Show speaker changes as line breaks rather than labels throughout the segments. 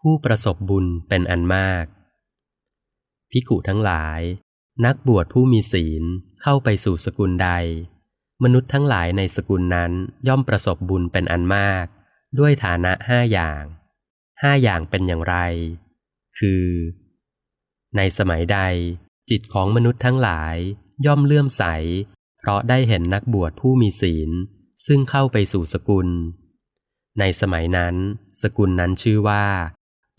ผู้ประสบบุญเป็นอันมาก พิกุทั้งหลาย นักบวชผู้มีศีลเข้าไปสู่สกุลใด มนุษย์ทั้งหลายในสกุลนั้นย่อมประสบบุญเป็นอันมาก ด้วยฐานะห้าอย่างห้าอย่างเป็นอย่างไร คือ ในสมัยใด จิตของมนุษย์ทั้งหลายย่อมเลื่อมใส เพราะได้เห็นนักบวชผู้มีศีล ซึ่งเข้าไปสู่สกุล ในสมัยนั้น สกุลนั้นชื่อว่า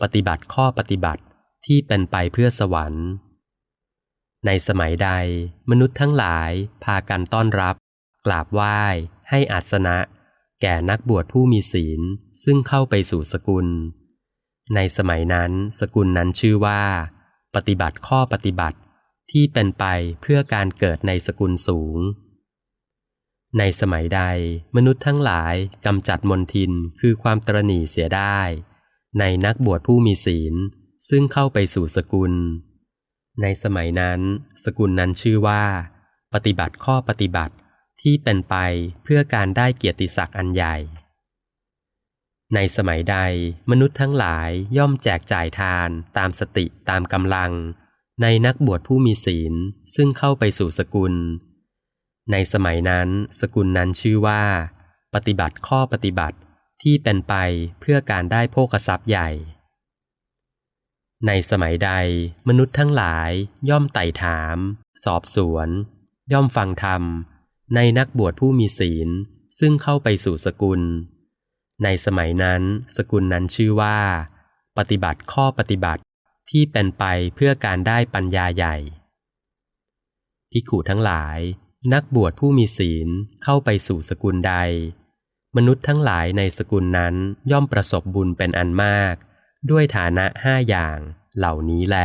ปฏิบัติข้อปฏิบัติที่เป็นไปเพื่อสวรรค์ ในสมัยใดมนุษย์ทั้งหลายพากันต้อนรับ กราบไหว้ ให้อาสนะ แก่นักบวชผู้มีศีลซึ่งเข้าไปสู่สกุล ในสมัยนั้นสกุลนั้นชื่อว่า ปฏิบัติข้อปฏิบัติที่เป็นไปเพื่อการเกิดในสกุลสูง ในสมัยใดมนุษย์ทั้งหลายกำจัดมนทินคือความตรณีเสียได้ ในนักบวชผู้มีศีล ซึ่งเข้าไปสู่สกุล ในสมัยนั้น สกุลนั้นชื่อว่า ปฏิบัติข้อปฏิบัติที่เป็นไปเพื่อการได้เกียรติศักดิ์อันใหญ่ ในสมัยใดมนุษย์ทั้งหลายย่อมแจกจ่ายทานตามสติตามกำลัง ในนักบวชผู้มีศีล ซึ่งเข้าไปสู่สกุล ในสมัยนั้น สกุลนั้นชื่อว่า ปฏิบัติข้อปฏิบัติ ที่เป็นไปเพื่อการได้โภคทรัพย์ใหญ่ ในสมัยใดมนุษย์ทั้งหลายย่อมไต่ถาม สอบสวน ย่อมฟังธรรม ในนักบวชผู้มีศีล ซึ่งเข้าไปสู่สกุล ในสมัยนั้นสกุลนั้นชื่อว่า ปฏิบัติข้อปฏิบัติที่เป็นไปเพื่อการได้ปัญญาใหญ่พิขุทั้งหลาย นักบวชผู้มีศีลเข้าไปสู่สกุลใด มนุษย์ทั้งหลายในสกุลนั้นย่อมประสบบุญเป็นอันมาก ด้วยฐานะห้าอย่างเหล่านี้แล